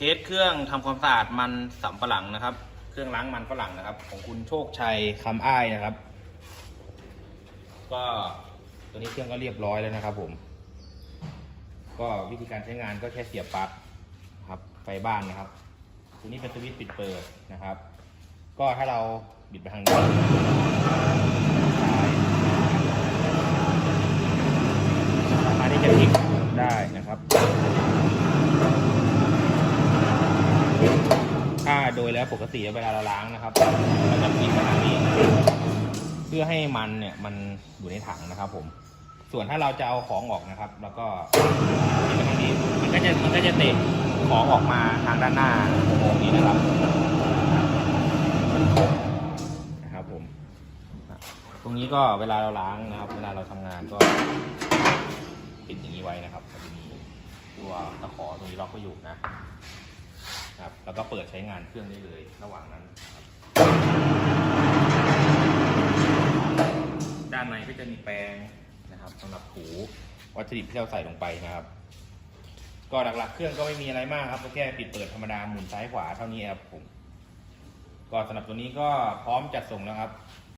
ทสเครื่องทำความสะอาดมันสำปะหลังนะครับ เครื่องล้างมันฝรั่งนะครับ ของคุณโชคชัยคำอ้ายนะครับ ก็ตัวนี้เครื่องก็เรียบร้อยแล้วนะครับ ผม ก็วิธีการใช้งานก็แค่เสียบปลั๊กครับไฟบ้านนะครับ ตัวนี้เป็นสวิตช์ปิดเปิดนะครับ ก็ถ้าเราบิดไปทางนี้สามารถที่จะพลิกได้นะครับ ถ้า โดยแล้วปกติเวลาเราล้างนะครับเราจะพลิกมาทางนี้ เพื่อให้มันเนี่ยมันอยู่ในถังนะครับ ผม ส่วนถ้าเราจะเอาของออกนะครับ แล้วก็พลิกไปทางนี้มันก็จะมันก็จะเตะของออกมาทางด้านหน้าตรงนี้นะครับนะครับ ผม ตรงนี้ก็เวลาเราล้างนะครับ เวลาเราทำงานก็ปิดอย่างนี้ไว้นะครับจะมีตัวตะขอตรงนี้ล็อกไว้อยู่นะ แล้วก็เปิดใช้งานเครื่องได้เลย ระหว่างนั้นนะครับด้านในก็จะมีแปรงนะครับสำหรับถูวัตถุดิบที่เราใส่ลงไปนะครับ ก็หลักๆ เครื่องก็ไม่มีอะไรมากครับก็แค่ปิดเปิดธรรมดาหมุนซ้ายขวาเท่านี้ครับผมก็สำหรับตัวนี้ก็พร้อมจัดส่งแล้วครับ